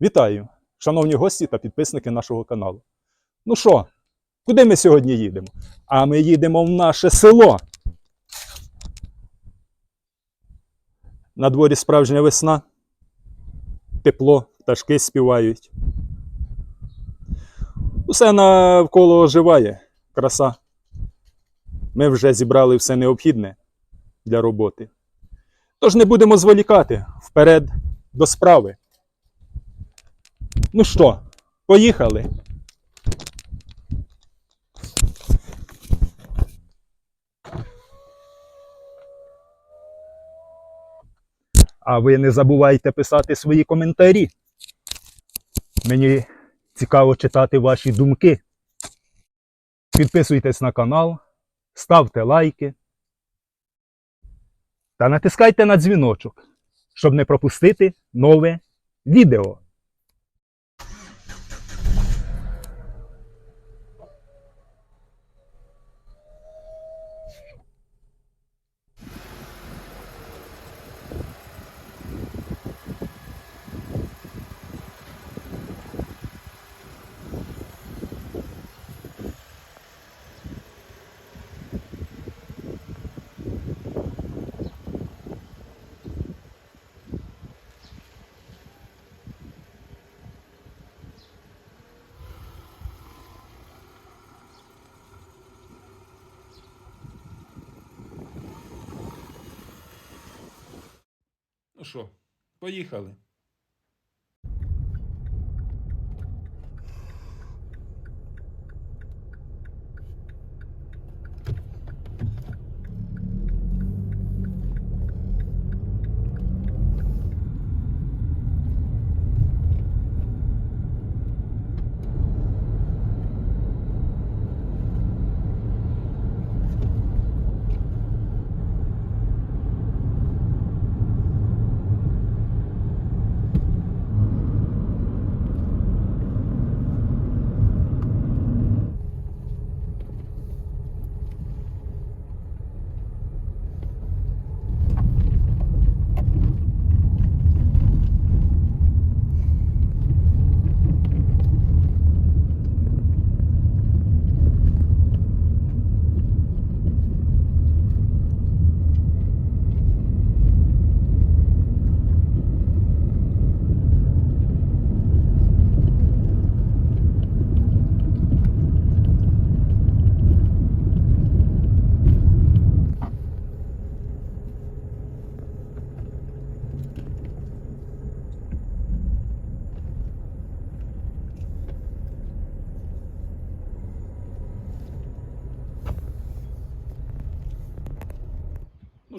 Вітаю, шановні гості та підписники нашого каналу. Ну що, куди ми сьогодні їдемо? А ми їдемо в наше село. На дворі справжня весна. Тепло, пташки співають. Усе навколо оживає, краса. Ми вже зібрали все необхідне для роботи. Тож не будемо зволікати вперед до справи. Ну що, поїхали? А ви не забувайте писати свої коментарі. Мені цікаво читати ваші думки. Підписуйтесь на канал, ставте лайки та натискайте на дзвіночок, щоб не пропустити нове відео. Що, поїхали.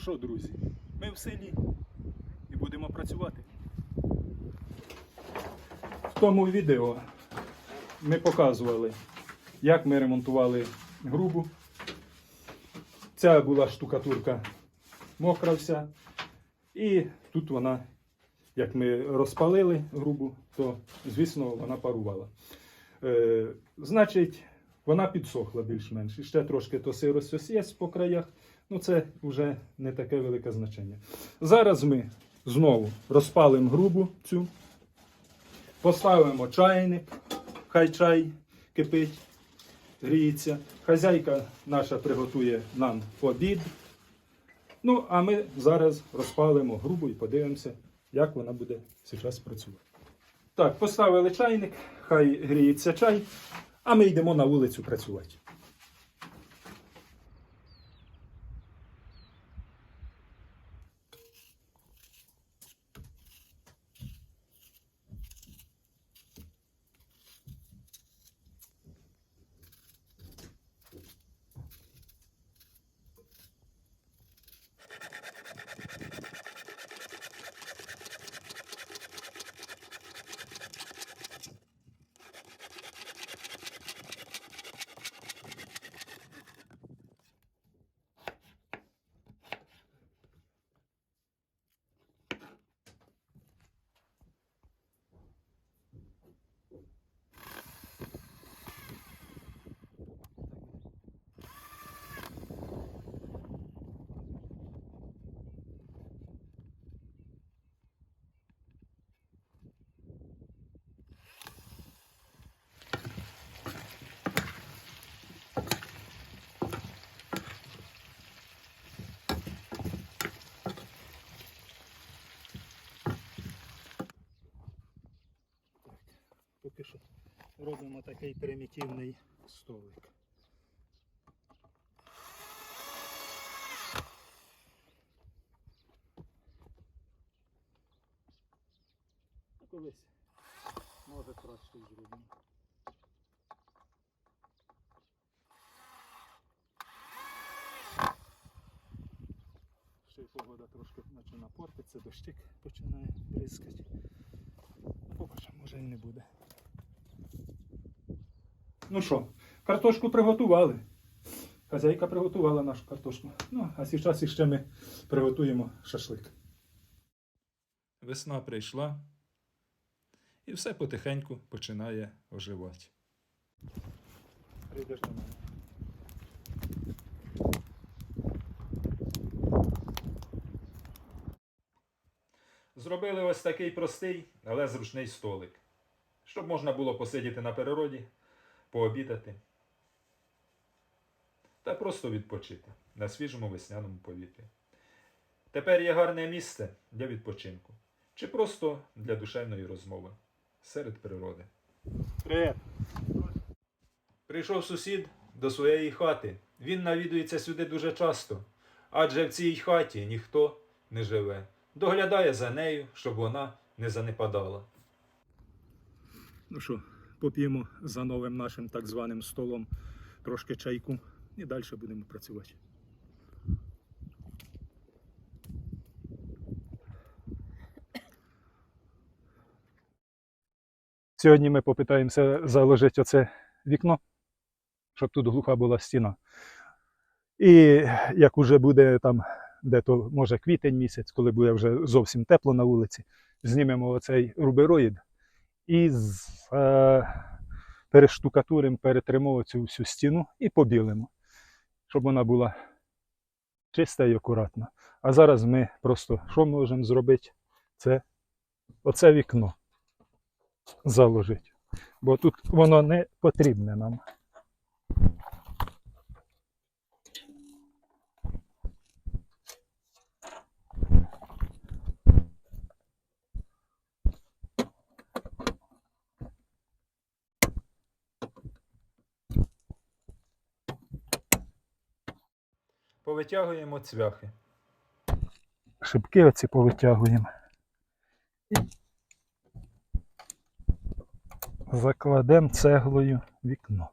Що, друзі, ми в селі і будемо працювати. В тому відео ми показували, як ми ремонтували грубу. Ця була штукатурка мокра вся. І тут вона, як ми розпалили грубу, то, звісно, вона парувала. Е, значить, вона підсохла більш-менш. І ще трошки то сирості є по краях. Ну, це вже не таке велике значення. Зараз ми знову розпалимо грубу цю, поставимо чайник, хай чай кипить, гріється. Хазяйка наша приготує нам обід. Ну, а ми зараз розпалимо грубу і подивимося, як вона буде зараз працювати. Так, поставили чайник, хай гріється чай, а ми йдемо на вулицю працювати. Робимо такий примітивний столик. Ну, Колись може краще зробимо. Ще й погода трошки починає портитися, дощик починає бризкати. Побачимо, може і не буде. Ну що, картошку приготували. Хазяйка приготувала нашу картошку. Ну, а зараз іще ми приготуємо шашлик. Весна прийшла, і все потихеньку починає оживати. Прийдеш до мене. Зробили ось такий простий, але зручний столик, щоб можна було посидіти на природі, пообідати та просто відпочити на свіжому весняному повітрі. Тепер є гарне місце для відпочинку чи просто для душевної розмови серед природи. Привіт. Прийшов сусід до своєї хати. Він навідується сюди дуже часто, адже в цій хаті ніхто не живе. Доглядає за нею, щоб вона не занепадала. Ну що, поп'ємо за новим нашим так званим столом трошки чайку і далі будемо працювати. Сьогодні ми попитаємося заложити оце вікно, щоб тут глуха була стіна. І як уже буде там, де то може квітень місяць, коли буде вже зовсім тепло на вулиці, знімемо оцей рубероїд і з, е, перештукатуримо, перетримо цю всю стіну і побілимо, щоб вона була чиста і акуратна. А зараз ми просто що можемо зробити? Це оце вікно заложити. Бо тут воно не потрібне нам. Повитягуємо цвяхи. Шибки оці повитягуємо. Закладемо цеглою вікно.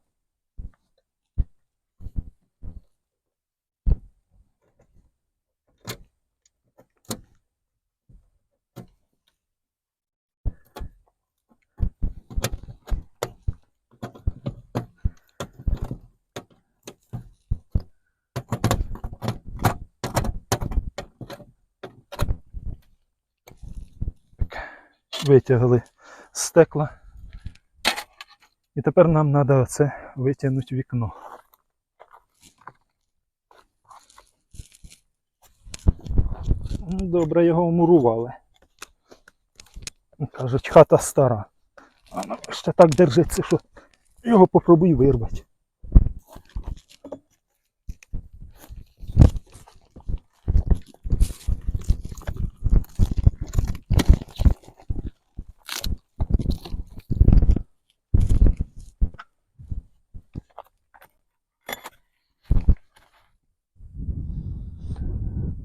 Витягли з стекла. І тепер нам треба оце витягнути вікно. Ну, Добре, його вмурували. Кажуть, хата стара. А ще так держиться, що його попробуй вирвати.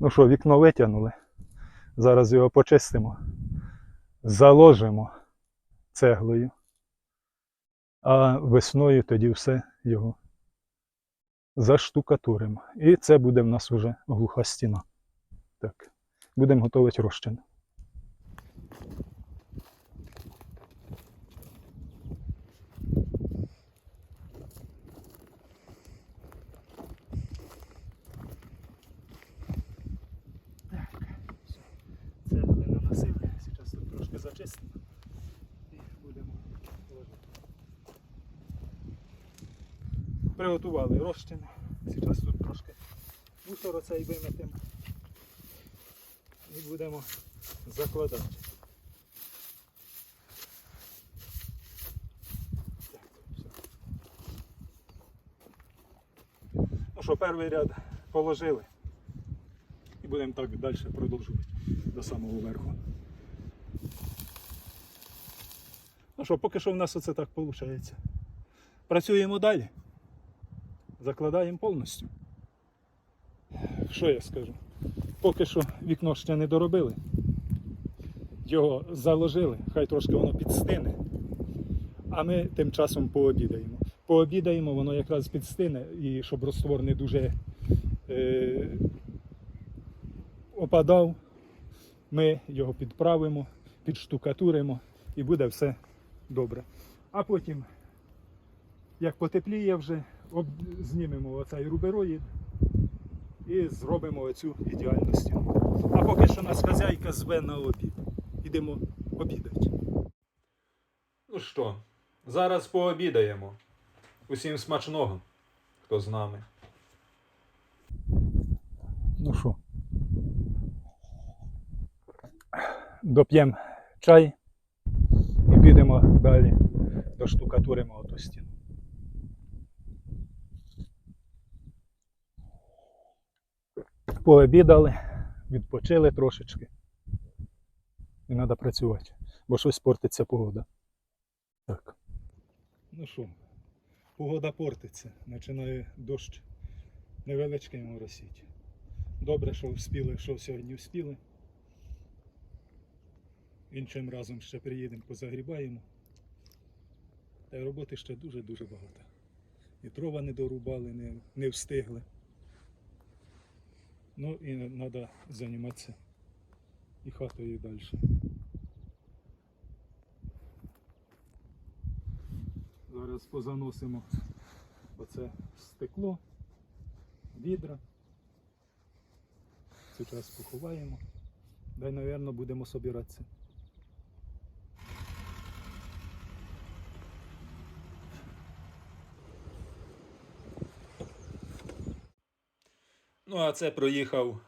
Ну що, вікно витягнули. Зараз його почистимо. Заложимо цеглою. А весною тоді все його заштукатуримо. І це буде в нас вже глуха стіна. Так. Будемо готувати розчин. І будемо. Приготували розчин. Зараз тут трошки мусор оцей виметимо і будемо закладати. Ну що, перший ряд положили. І будемо так далі продовжувати до самого верху. Ну що, поки що в нас оце так виходить. Працюємо далі. Закладаємо повністю. Що я скажу? Поки що вікно ще не доробили. Його заложили, хай трошки воно підстине. А ми тим часом пообідаємо. Пообідаємо, воно якраз підстине, і щоб розтвор не дуже е, опадав, ми його підправимо, підштукатуримо і буде все добре. А потім, як потепліє вже, об... знімемо оцей рубероїд і зробимо оцю ідеальну стіну. А поки що нас хазяйка зве на обід. Ідемо обідати. Ну що, зараз пообідаємо. Усім смачного, хто з нами. Ну що, доп'ємо чай і підемо далі доштукатуримо оту стіну. Пообідали, відпочили трошечки. І треба працювати, бо щось портиться погода. Так. Ну що, погода портиться, починає дощ невеличкий моросіть. Добре, що вспіли, що сьогодні вспіли. Іншим разом ще приїдемо, позагрібаємо. Та й роботи ще дуже-дуже багато. І дрова не дорубали, не, не встигли. Ну і треба займатися і хатою далі. Зараз позаносимо оце стекло, відра. Зараз поховаємо. Дай, мабуть, будемо собиратися. Ну, а це проїхав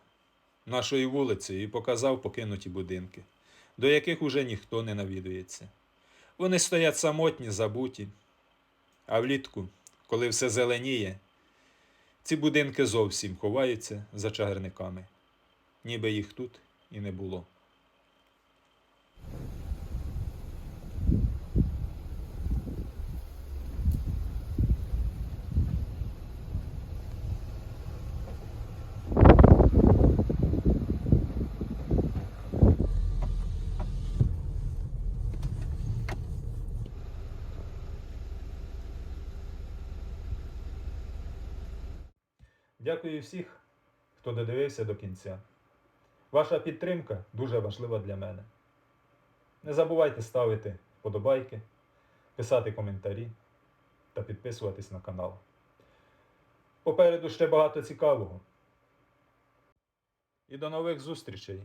нашою вулицею і показав покинуті будинки, до яких уже ніхто не навідується. Вони стоять самотні, забуті. А влітку, коли все зеленіє, ці будинки зовсім ховаються за чагарниками, ніби їх тут і не було. Дякую всіх, хто додивився до кінця. Ваша підтримка дуже важлива для мене. Не забувайте ставити вподобайки, писати коментарі та підписуватись на канал. Попереду ще багато цікавого. І до нових зустрічей!